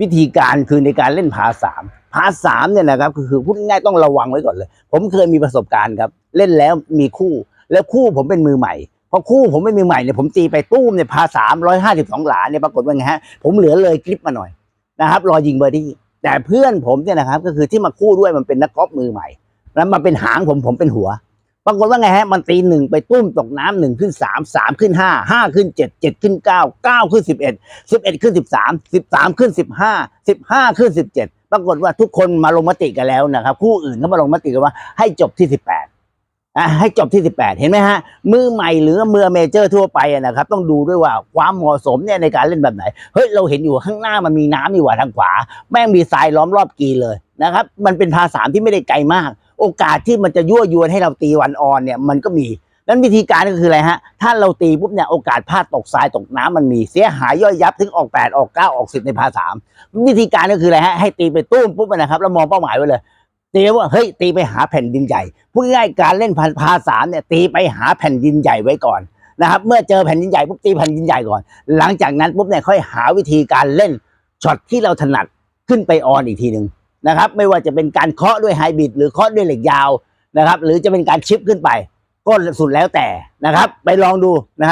วิธีการคือในการเล่นพาสามพาสามเนี่ยนะครับคือพูดง่ายต้องระวังไว้ก่อนเลย ผมเคยมีประสบการณ์ครับเล่นแล้วมีคู่แล้วคู่ผมเป็นมือใหม่พอคู่ผมเป็นมือใหม่เนี่ยผมตีไปตู้มเนี่ยพาสามร้อยห้าสิบสองหลาเนี่ยปรากฏว่าไงฮะผมเหลือเลยคลิปมาหน่อยนะครับรอยิงเบอร์ดี้แต่เพื่อนผมเนี่ยนะครับก็คือที่มาคู่ด้วยมันเป็นนักกอล์ฟมือใหม่แล้วมันเป็นหางผมผมเป็นหัว ปรากฏว่าไงฮะมันตีหนึ่งไปตุ้มตกน้ำหนึ่งขึ้นสามสามขึ้นห้าห้าขึ้นเจ็ดเจ็ดขึ้นเก้าเก้าขึ้นสิบเอ็ดสิบเอ็ดขึ้นสิบสามสิบสามขึ้นสิบห้าสิบห้าขึ้นสิบเจ็ดปรากฏว่าทุกคนมาลงมติกันแล้วนะครับ คู่อื่นก็มาลงมติกันว่าให้จบที่สิบแปดอะให้จบที่สิบแปดเห็นไหมฮะ มือใหม่หรือมือเมเจอร์ทั่วไปนะครับ ต้องดูด้วยว่าความเหมาะสมเนี่ยในการเล่นแบบไหน เฮ้ย เราเห็นอยู่ข้างหน้ามันมีน้ำนี่ว่าทางขวา แม่งมีทรายล้อมรอบกีเลยนะครับ มันเป็นภาษามที่ไม่ได้ไกลมาก โอกาสที่มันจะยั่วยวนให้เราตีวันออนเนี่ยมันก็มีนั้นวิธีการก็คืออะไรฮะ ถ้าเราตีปุ๊บเนี่ยโอกาสพลาดตกทรายตกน้ำมันมีเสียหายย่อยยับถึงออก 8 ออก 9 ออก 10 ในภาษามวิธีการก็คืออะไรฮะให้ตีไปตุ้มปุ๊บนะครับแล้วมองเป้าหมายไว้เลยตีว่าเฮ้ยตีไปหาแผ่นดินใหญ่พูดง่ายๆการเล่นภาษามเนี่ยตีไปหาแผ่นดินใหญ่ไว้ก่อนนะครับเมื่อเจอแผ่นดินใหญ่ปุ๊บตีแผ่นดินใหญ่ก่อน หลังจากนั้นปุ๊บเนี่ยค่อยหาวิธีการเล่นช็อตที่เราถนัดขึ้นไปออนอีกทีหนึ่ง นะครับ ไม่ว่าจะเป็นการเคาะด้วยไฮบริดหรือเคาะด้วยเหล็กยาวนะครับ หรือจะเป็นการชิปขึ้นไป ก็สุดแล้วแต่นะครับ ไปลองดูนะครับ